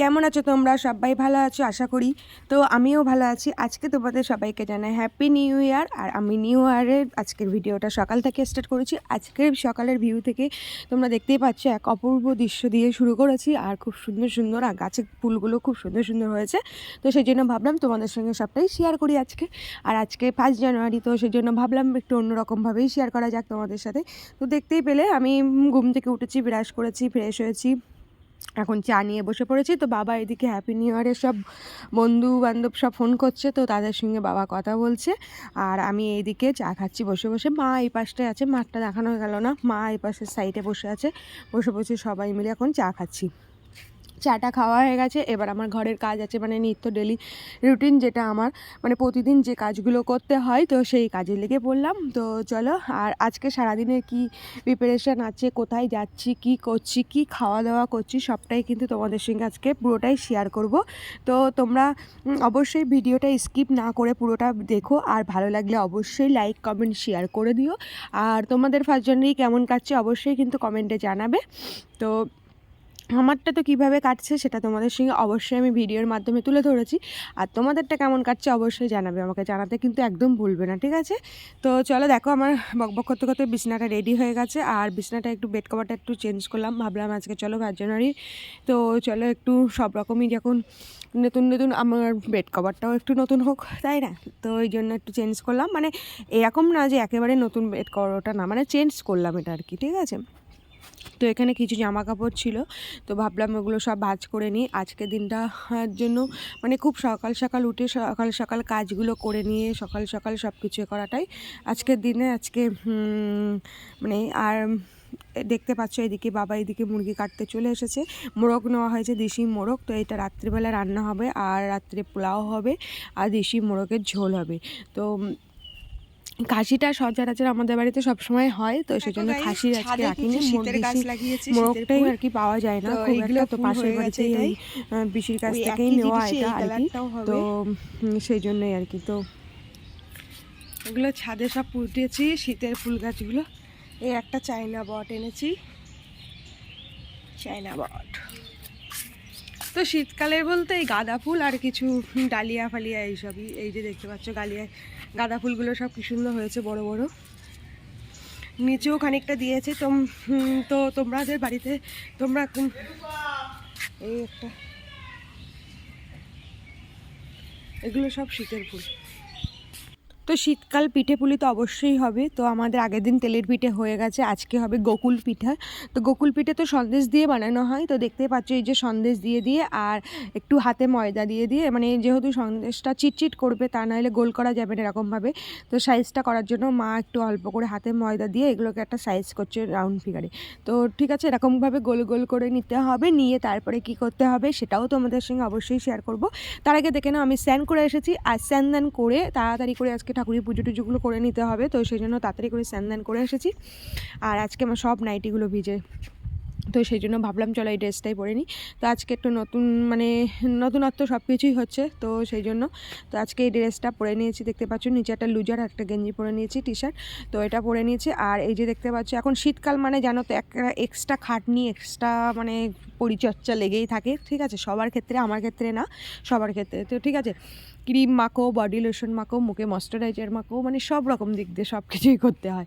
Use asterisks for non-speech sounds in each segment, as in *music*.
কেমন আছো তোমরা? সবাই ভালো আছো? আশা করি। তো আমিও ভালো আছি। আজকে তোমাদের সবাইকে জানাই হ্যাপি নিউ ইয়ার আর আমি নিউ ইয়ারের আজকের ভিডিওটা সকাল থেকে স্টার্ট করেছি। আজকের সকালের ভিউ থেকে তোমরা দেখতেই পাচ্ছ এক অপূর্ব দৃশ্য দিয়ে শুরু করেছি। আর খুব সুন্দর সুন্দর আর গাছের ফুলগুলো খুব সুন্দর সুন্দর হয়েছে। তো সেই জন্য ভাবলাম তোমাদের সঙ্গে সবটাই শেয়ার করি আজকে। আর আজকে ফার্স্ট জানুয়ারি তো সেই জন্য ভাবলাম একটু অন্যরকমভাবেই শেয়ার করা যাক তোমাদের সাথে। তো দেখতেই পেলে আমি ঘুম থেকে উঠেছি ব্রাশ করেছি ফ্রেশ হয়েছি। এখন চা নিয়ে বসে পড়েছি। তো বাবা এদিকে হ্যাপি নিউ ইয়ারের সব বন্ধু বান্ধব সব ফোন করছে। তো তাদের সঙ্গে বাবা কথা বলছে। আর আমি এইদিকে চা খাচ্ছি বসে বসে। মা এই পাশটায় আছে। মাঠটা দেখানো গেল না। মা এই পাশের সাইডে বসে আছে। বসে বসে সবাই মিলে এখন চা খাচ্ছি। চাটা খাওয়া হয়ে গেছে। এবার আমার ঘরের কাজ আছে মানে নিত্য ডেলি রুটিন যেটা আমার মানে প্রতিদিন যে কাজগুলো করতে হয়, তো সেই কাজে লেগে পড়লাম। তো চলো, আর আজকে সারাদিনের কি প্রিপারেশান আছে, কোথায় যাচ্ছি, কি করছি, কি খাওয়া দাওয়া করছি, সবটাই কিন্তু তোমাদের সঙ্গে আজকে পুরোটাই শেয়ার করব। তো তোমরা অবশ্যই ভিডিওটা স্কিপ না করে পুরোটা দেখো, আর ভালো লাগলে অবশ্যই লাইক কমেন্ট শেয়ার করে দিও। আর তোমাদের ফার্স্ট জানুয়ারি কেমন কাটছে, অবশ্যই কিন্তু কমেন্টে জানাবে। তো আমারটা তো কীভাবে কাটছে সেটা তোমাদের সঙ্গে অবশ্যই আমি ভিডিওর মাধ্যমে তুলে ধরেছি। আর তোমাদেরটা কেমন কাটছে অবশ্যই জানাবে, আমাকে জানাতে কিন্তু একদম ভুলবে না, ঠিক আছে? তো চলো দেখো আমার বকবক করতে করতে বিছনাটা রেডি হয়ে গেছে, আর বিছনাটা একটু বেড কভারটা একটু চেঞ্জ করলাম, ভাবলাম আজকে চলো ফার্স্ট জানুয়ারি তো চলো একটু সব রকমই যখন নতুন নতুন আমার বেড কভারটাও একটু নতুন হোক, তাই না? তো ওই জন্য একটু চেঞ্জ করলাম মানে এরকম না যে একেবারে নতুন বেড কভারটা না মানে চেঞ্জ করলাম এটা আর কি, ঠিক আছে? তো এখানে কিছু জামা কাপড় ছিল। তো ভাবলাম ওগুলো সব ভাজ করে নিই। আজকের দিনটার জন্য মানে খুব সকাল সকাল উঠে সকাল সকাল কাজগুলো করে নিয়ে সকাল সকাল সব কিছু করাটাই। আজকের দিনে, আজকে মানে আর দেখতে পাচ্ছ এদিকে বাবা এদিকে মুরগি কাটতে চলে এসেছে। মোরগ নেওয়া হয়েছে, দেশি মোরগ। তো এটা রাত্রিবেলা রান্না হবে আর রাত্রে পোলাও হবে আর দেশি মোরগের ঝোল হবে। তো খাসিটা সচরাচর আমাদের বাড়িতে সবসময় হয় তো সেজন্য guys, খাসির আজকে রাখিনি। মোরগটাই আর কি পাওয়া যায় না খুব একটা তো পাশের হয়ে বাড়িতেই এটাই। পিসির কাছ থেকেই নেওয়া এটা আর কি। তো সেই জন্যই আর কি। তো এগুলো ছাদে সব পুঁতেছি শীতের ফুল গাছগুলো। এই একটা চাইনা বট এনেছি। চাইনা বট। তো শীতকালের বলতে এই গাঁদা ফুল আর কিছু ডালিয়া ফালিয়া এইসবই এই যে দেখতে পাচ্ছ গালিয়া গাঁদা ফুলগুলো সব কি সুন্দর হয়েছে, বড় বড়। নিচেও খানিকটা দিয়েছে, তো তোমাদের বাড়িতে তোমরা এই একটা এগুলো সব শীতের ফুল। তো শীতকাল পিঠে পুলি তো অবশ্যই হবে। তো আমাদের আগের দিন তেলের পিঠে হয়ে গেছে, আজকে হবে গোকুল পিঠা। তো গোকুল পিঠে তো সন্দেশ দিয়ে বানানো হয়, তো দেখতে পাচ্ছ এই যে সন্দেশ দিয়ে দিয়ে আর একটু হাতে ময়দা দিয়ে দিয়ে মানে যেহেতু সন্দেশটা চিটচিট করবে তা নাহলে গোল করা যাবে না এরকমভাবে। তো সাইজটা করার জন্য মা একটু অল্প করে হাতে ময়দা দিয়ে এগুলোকে একটা সাইজ করছে রাউন্ড ফিগারে তো ঠিক আছে, এরকমভাবে গোল গোল করে নিতে হবে, নিয়ে তারপরে কি করতে হবে সেটাও তোমাদের সঙ্গে অবশ্যই শেয়ার করব। তার আগে দেখে নাও, আমি স্যান করে এসেছি। আর স্যান দান করে তাড়াতাড়ি করে আজকে ঠাকুরের পুজো টুজোগুলো করে নিতে হবে, তো সেই জন্য তাড়াতাড়ি করে স্যান করে এসেছি। আর আজকে আমার সব নাইটিগুলো ভিজে, তো সেই জন্য ভাবলাম চলো এই ড্রেসটাই পরে নিই। তো আজকে একটু নতুন মানে নতুনত্ব সব কিছুই হচ্ছে, তো সেই জন্য, তো আজকে এই ড্রেসটা পরে নিয়েছি, দেখতে পাচ্ছ নিচে একটা লুজার একটা গেঞ্জি পরে নিয়েছি টি শার্ট তো এটা পরে নিয়েছি। আর এই যে দেখতে পাচ্ছ, এখন শীতকাল মানে জানো তো, একটা এক্সট্রা খাটনি এক্সট্রা মানে পরিচর্যা লেগেই থাকে, ঠিক আছে? সবার ক্ষেত্রে, আমার ক্ষেত্রে না, সবার ক্ষেত্রে, তো ঠিক আছে? ক্রিম মাখো, বডি লোশন মাখো, মুখে ময়শ্চারাইজার মাখো মানে সব রকম দিক দিয়ে সব কিছুই করতে হয়।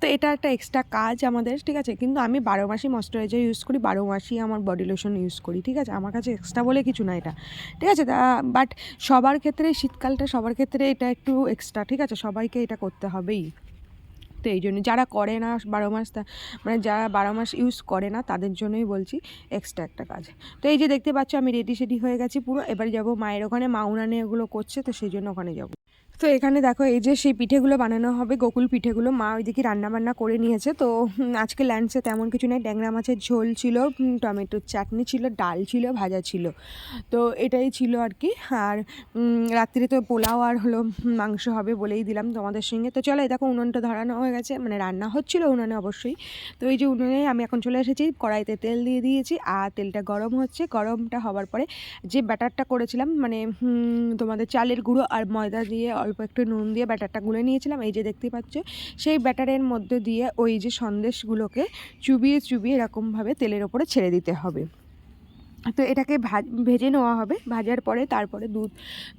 তো এটা একটা এক্সট্রা কাজ আমাদের, ঠিক আছে? কিন্তু আমি বারো মাসই ময়শ্চারাইজার ইউজ করি, বারো মাসই আমার বডি লোশন ইউজ করি, ঠিক আছে? আমার কাছে এক্সট্রা বলে কিছু না এটা, ঠিক আছে? বাট সবার ক্ষেত্রে, শীতকালটা সবার ক্ষেত্রে এটা একটু এক্সট্রা ঠিক আছে? সবাইকে এটা করতে হবেই। তো এই জন্য যারা করে না বারো মাস মানে যারা বারো মাস ইউজ করে না, তাদের জন্যই বলছি এক্সট্রা একটা কাজ। তো এই যে দেখতে পাচ্ছ আমি রেডি সেডি হয়ে গেছি পুরো, এবার যাব মায়ের ওখানে, মা উনানে এগুলো করছে, তো সেই জন্য ওখানে যাব। তো এখানে দেখো, এই যে সেই পিঠেগুলো বানানো হবে, গোকুল পিঠেগুলো, মা ওইদিকে রান্না বান্না করে নিয়েছে। তো আজকে লাঞ্চে তেমন কিছু নেই। ট্যাংরা মাছের ঝোল ছিল টমেটোর চাটনি ছিল, ডাল ছিল, ভাজা ছিল। তো এটাই ছিল আর কি। আর রাত্রিরে তো পোলাও আর হলো মাংস হবে বলেই দিলাম তোমাদের সঙ্গে। তো চলো দেখো উনুনটা ধরানো হয়ে গেছে। মানে রান্না হচ্ছিল উনুনে অবশ্যই। তো এই যে উনুনে আমি এখন চলে এসেছি, কড়াইতে তেল দিয়ে দিয়েছি আর তেলটা গরম হচ্ছে। গরমটা হওয়ার পরে যে ব্যাটারটা করেছিলাম মানে তোমাদের চালের গুঁড়ো আর ময়দা দিয়ে অল্প একটু নুন দিয়ে ব্যাটারটা গুলে নিয়েছিলাম। এই যে দেখতে পাচ্ছ, সেই ব্যাটারের মধ্যে দিয়ে ওই যে সন্দেশগুলোকে চুবিয়ে চুবিয়ে এরকমভাবে তেলের ওপরে ছেড়ে দিতে হবে। তো এটাকে ভাজ নেওয়া হবে। ভাজার পরে তারপরে দুধ,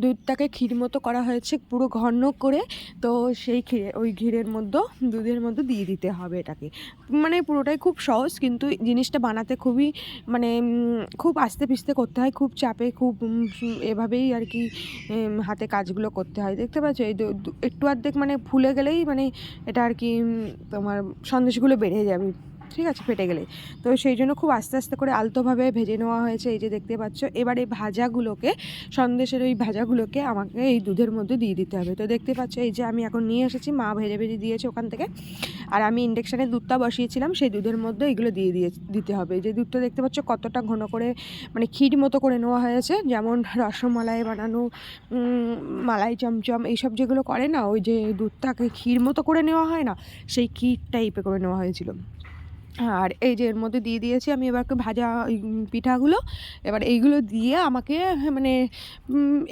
দুধটাকে ক্ষীর মতো করা হয়েছে, পুরো ঘন করে। তো সেই ক্ষীরে, ওই ঘিরের মধ্যে, দুধের মধ্যে দিয়ে দিতে হবে এটাকে। মানে পুরোটাই খুব সহজ, কিন্তু জিনিসটা বানাতে খুবই মানে খুব আস্তে পিস্তে করতে হয়, খুব চাপে, খুব এভাবেই আর কি হাতে কাজগুলো করতে হয়। দেখতে পাচ্ছ? এই একটু অর্ধেক মানে ফুলে গেলেই মানে এটা আর কি তোমার সন্দেশগুলো বেড়ে যাবে। ঠিক আছে, ফেটে গেলে তো সেই জন্য খুব আস্তে আস্তে করে আলতোভাবে ভেজে নেওয়া হয়েছে এই যে দেখতে পাচ্ছ। এবার এই ভাজাগুলোকে, সন্দেশের ওই ভাজাগুলোকে আমাকে এই দুধের মধ্যে দিয়ে দিতে হবে। তো দেখতে পাচ্ছ, এই যে আমি এখন নিয়ে এসেছি, মা ভেজে ভেজে দিয়েছে ওখান থেকে। আর আমি ইন্ডাকশানে দুধটা বসিয়েছিলাম, সেই দুধের মধ্যে এগুলো দিয়ে দিয়ে দিতে হবে। যে দুধটা দেখতে পাচ্ছ, কতটা ঘন করে মানে ক্ষীর মতো করে নেওয়া হয়েছে। যেমন রসমালাই বানানো মালাই চমচম, এইসব যেগুলো করে না, ওই যে দুধটাকে ক্ষীর মতো করে নেওয়া হয় না, সেই ক্ষীর টাইপে করে নেওয়া হয়েছিল। আর এই যে এর মধ্যে দিয়ে দিয়েছি আমি এবারকে ভাজা পিঠাগুলো। এবার এইগুলো দিয়ে আমাকে মানে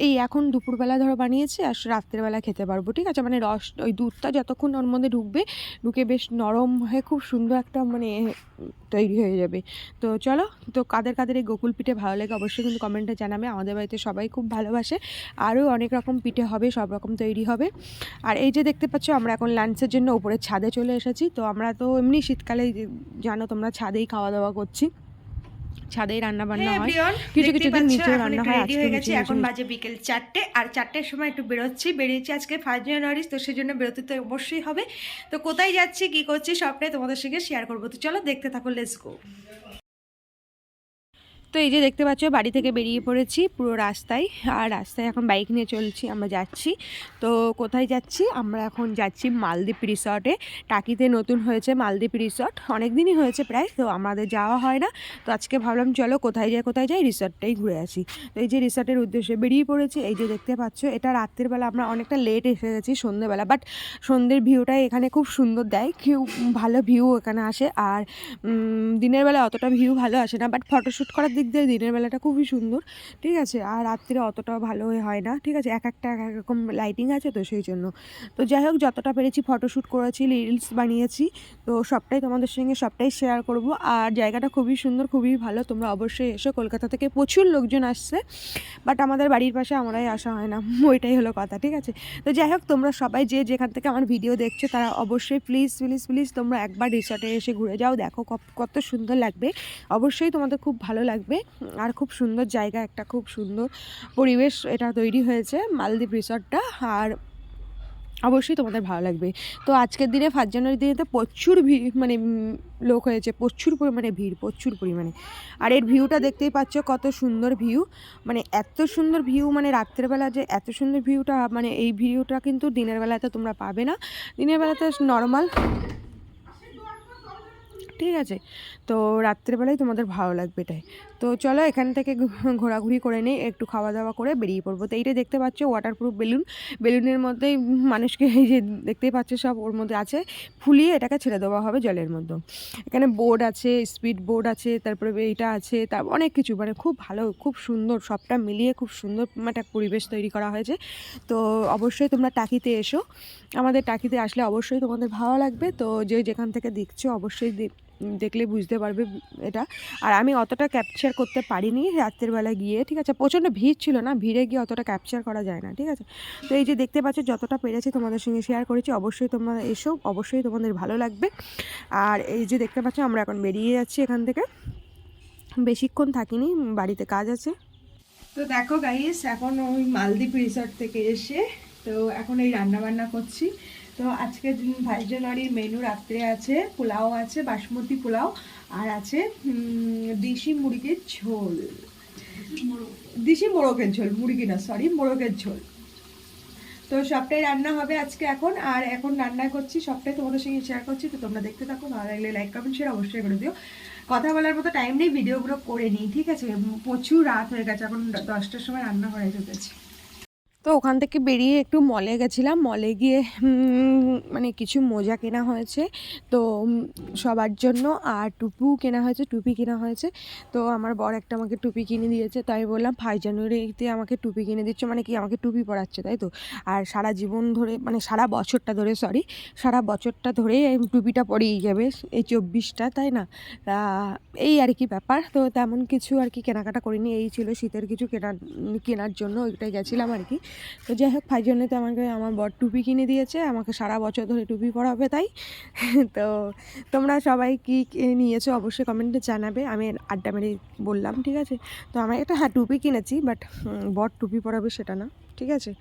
এই এখন দুপুরবেলা ধরো বানিয়েছি আর রাত্রেবেলা খেতে পারব, ঠিক আছে? মানে রস, ওই দুধটা যতক্ষণ ওর মধ্যে ঢুকবে, ঢুকে বেশ নরম হয়ে খুব সুন্দর একটা মানে তৈরি হয়ে যাবে। তো চলো, তো কাদের কাদের এই গোকুল পিঠে ভালো লাগে অবশ্যই কিন্তু কমেন্টে জানাবে। আমাদের বাড়িতে সবাই খুব ভালোবাসে। আরও অনেক রকম পিঠে হবে, সব রকম তৈরি হবে। আর এই যে দেখতে পাচ্ছ, আমরা এখন লাঞ্চের জন্য উপরে ছাদে চলে এসেছি। তো আমরা তো এমনি শীতকালে, জানো তোমরা ছাদেই খাওয়া দাওয়া করছি। ছাদেই রান্না বান্না হ্যাঁ, হয়। কিছু কিছু দিন নিচে রান্না হয়, আজকে হয়ে গেছে গেছি এখন বাজে বিকেল চারটে আর চারটের সময় একটু বেরোচ্ছি বেরিয়েছি আজকে ফার্স্ট জানুয়ারি তো সেই জন্য বেরোতে তো অবশ্যই হবে। তো কোথায় যাচ্ছি কি করছি সবটাই তোমাদের সঙ্গে শেয়ার করব। তো চলো দেখতে থাকো লেটস গো তো এই যে দেখতে পাচ্ছ, বাড়ি থেকে বেরিয়ে পড়েছি পুরো রাস্তায়। আর রাস্তায় এখন বাইক নিয়ে চলছি, আমরা যাচ্ছি। তো কোথায় যাচ্ছি? আমরা এখন যাচ্ছি মালদ্বীপ রিসর্টে টাকিতে নতুন হয়েছে মালদ্বীপ রিসর্ট অনেক দিনই হয়েছে প্রায়, তো আমাদের যাওয়া হয় না। তো আজকে ভাবলাম, চলো কোথায় যাই কোথায় যাই রিসর্টটাই ঘুরে আসি। তো এই যে রিসর্টের উদ্দেশ্যে বেরিয়ে পড়েছি, এই যে দেখতে পাচ্ছ, এটা রাত্রের বেলা আমরা অনেকটা লেট এসে গেছি সন্ধ্যেবেলা। বাট সন্ধ্যের ভিউটাই এখানে খুব সুন্দর দেয় খুব ভালো ভিউ এখানে আসে। আর দিনের বেলা অতটা ভিউ ভালো আসে না। বাট ফটোশ্যুট করার দিক দিয়ে দিনের বেলাটা খুবই সুন্দর, ঠিক আছে? আর রাত্রে অতটাও ভালো হয় না, ঠিক আছে? এক একটা এক এক রকম লাইটিং আছে তো সেই জন্য তো যাই হোক, যতটা পেরেছি ফটোশ্যুট করেছি রিলস বানিয়েছি, তো সবটাই তোমাদের সঙ্গে সবটাই শেয়ার করব। আর জায়গাটা খুবই সুন্দর, খুবই ভালো, তোমরা অবশ্যই এসো, কলকাতা থেকে প্রচুর লোকজন আসছে বাট আমাদের বাড়ির পাশে আমরাই আসা হয় না, *laughs* ওইটাই হলো কথা, ঠিক আছে? তো যাই হোক, তোমরা সবাই যে যেখান থেকে আমার ভিডিও দেখছ, তারা অবশ্যই প্লিজ প্লিজ প্লিজ তোমরা একবার রিসর্টে এসে ঘুরে যাও, দেখো কত সুন্দর লাগবে। অবশ্যই তোমাদের খুব ভালো লাগবে। আর খুব সুন্দর জায়গা, একটা খুব সুন্দর পরিবেশ এটা তৈরি হয়েছে মালদ্বীপ রিসর্টটা। আর অবশ্যই তোমাদের ভালো লাগবে। তো আজকের দিনে ফার্স্ট জানুয়ারি দিনে তো প্রচুর ভিড় মানে লোক হয়েছে, প্রচুর পরিমাণে ভিড়, প্রচুর পরিমাণে। আর এর ভিউটা দেখতেই পাচ্ছ কত সুন্দর ভিউ। মানে এত সুন্দর ভিউ মানে রাত্রেবেলা যে এত সুন্দর ভিউটা মানে এই ভিউটা কিন্তু দিনের বেলাতে তোমরা পাবে না। দিনের বেলাতে নর্মাল ঠিক আছে? তো রাত্রেবেলায় তোমাদের ভালো লাগবে এটাই। তো চলো এখান থেকে ঘোরাঘুরি করে নিই, একটু খাওয়া দাওয়া করে বেরিয়ে পড়ব। তো এইটা দেখতে পাচ্ছ ওয়াটারপ্রুফ বেলুন বেলুনের মধ্যেই মানুষকে এই যে দেখতেই পাচ্ছ সব ওর মধ্যে আছে। ফুলিয়ে এটাকে ছেড়ে দেওয়া হবে জলের মধ্যে। এখানে বোর্ড আছে স্পিড বোর্ড আছে, তারপরে এইটা আছে তার অনেক কিছু। মানে খুব ভালো, খুব সুন্দর, সবটা মিলিয়ে খুব সুন্দর একটা পরিবেশ তৈরি করা হয়েছে। তো অবশ্যই তোমরা টাকিতে এসো। আমাদের টাকিতে আসলে অবশ্যই তোমাদের ভালো লাগবে। তো যে যেখান থেকে দেখছ, অবশ্যই দেখলে বুঝতে পারবে এটা। আর আমি অতটা ক্যাপচার করতে পারিনি রাত্রের বেলা গিয়ে, ঠিক আছে? প্রচণ্ড ভিড় ছিল না? ভিড়ে গিয়ে অতটা ক্যাপচার করা যায় না, ঠিক আছে? তো এই যে দেখতে পাচ্ছ, যতটা পেরেছি তোমাদের সঙ্গে শেয়ার করেছি, অবশ্যই তোমরা এসো, অবশ্যই তোমাদের ভালো লাগবে। আর এই যে দেখতে পাচ্ছ, আমরা এখন বেরিয়ে যাচ্ছি এখান থেকে। বেশিক্ষণ থাকিনি, বাড়িতে কাজ আছে। তো দেখো গাইস এখন ওই মালদ্বীপ রিসর্ট থেকে এসে, তো এখন এই রান্না বান্না করছি। তো আজকে ভাই জানুয়ারির মেনু রাত্রে আছে, পোলাও আছে, বাসমতি পোলাও, আর আছে দেশি মুরগির ঝোল। দেশি মোরগের ঝোল, মুরগি না সরি মোরগের ঝোল। তো সবটাই রান্না হবে আজকে এখন, আর এখন রান্না করছি সবটাই তোমাদের সঙ্গে শেয়ার করছি, তো তোমরা দেখতে থাকো, ভালো লাগলে লাইক কমেন্ট শেয়ার অবশ্যই করে দিও। কথা বলার মতো টাইম নেই ভিডিওগুলো করে নিই, ঠিক আছে? প্রচুর রাত হয়ে গেছে, এখন দশটার সময় রান্না করে ঢুকেছি তো ওখান থেকে বেরিয়ে একটু মলে গেছিলাম। মলে গিয়ে মানে কিছু মোজা কেনা হয়েছে। তো সবার জন্য আর টুপিও কেনা হয়েছে, টুপি কেনা হয়েছে। তো আমার বর একটা আমাকে টুপি কিনে দিয়েছে, তাই বললাম ফাইভ জানুয়ারিতে আমাকে টুপি কিনে দিচ্ছ মানে কি আমাকে টুপি পরাচ্ছে, তাই তো? আর সারা জীবন ধরে মানে সারা বছরটা ধরে সরি সারা বছরটা ধরে টুপিটা পরেই যাবে, এই চব্বিশটা, তাই না? এই আর কি ব্যাপার। তো তেমন কিছু আর কি কেনাকাটা করিনি, এই ছিল শীতের কিছু কেনার কেনার জন্য, ওইটাই গেছিলাম আর কি। তো যাই হোক ভাই জন্য তো আমাকে, আমার বর টুপি কিনে দিয়েছে, আমাকে সারা বছর ধরে টুপি পরাবে তাই। *laughs* তো তোমরা সবাই কী নিয়েছো অবশ্যই কমেন্টে জানাবে, আমি আড্ডা মেরে বললাম, ঠিক আছে? তো আমার একটা হ্যাঁ টুপি কিনেছি, বাট বর টুপি পরাবে সেটা না। ঠিক আছে?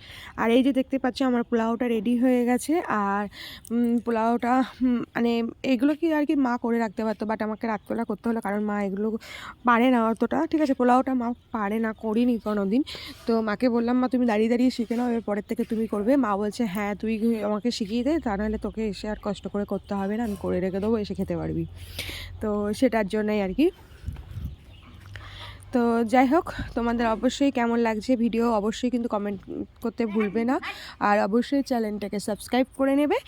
আর এই যে দেখতে পাচ্ছ আমার পোলাওটা রেডি হয়ে গেছে। আর পোলাওটা মানে এগুলো কি আর কি মা করে রাখতে পারতো? বাট আমাকে রাত্রেবেলা করতে হলো কারণ মা এগুলো পারে না অতটা। ঠিক আছে, পোলাওটা মা পারে না, করিনি কোনো দিন তো মাকে বললাম, মা, তুমি দাঁড়িয়ে দাঁড়িয়ে শিখে নাও এর পরের থেকে তুমি করবে। মা বলছে হ্যাঁ তুই আমাকে শিখিয়ে দে, তা নাহলে তোকে এসে আর কষ্ট করে করতে হবে না, আমি করে রেখে দেবো, এসে খেতে পারবি। তো সেটার জন্যই আর কি তো যাই হোক, তোমাদের অবশ্যই কেমন লাগছে ভিডিও অবশ্যই কিন্তু কমেন্ট করতে ভুলবে না। আর অবশ্যই চ্যানেলটাকে সাবস্ক্রাইব করে নেবে।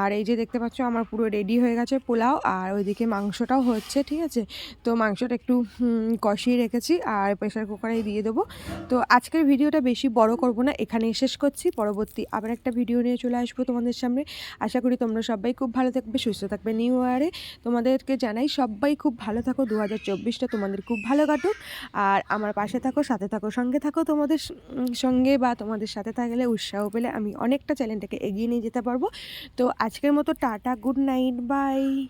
আর এই যে দেখতে পাচ্ছ, আমার পুরো রেডি হয়ে গেছে পোলাও আর ওইদিকে মাংসটাও হচ্ছে, ঠিক আছে? তো মাংসটা একটু কষিয়ে রেখেছি আর প্রেশার কুকারে দিয়ে দেবো। তো আজকের ভিডিওটা বেশি বড় করব না, এখানেই শেষ করছি। পরবর্তী আবার একটা ভিডিও নিয়ে চলে আসব তোমাদের সামনে। আশা করি তোমরা সবাই খুব ভালো থাকবে, সুস্থ থাকবে নিউ ইয়ারে তোমাদেরকে জানাই সবাই খুব ভালো থাকো। দু হাজার চব্বিশটা তোমাদের খুব ভালো কাটুক। আর আমার পাশে থাকো, সাথে থাকো, সঙ্গে থাকো। তোমাদের সঙ্গে বা তোমাদের সাথে থাকলে উৎসাহ পেলে আমি অনেকটা চ্যানেলটাকে এগিয়ে নিয়ে যেতে পারব। তো আজকের মতো টাটা, গুড নাইট, বাই।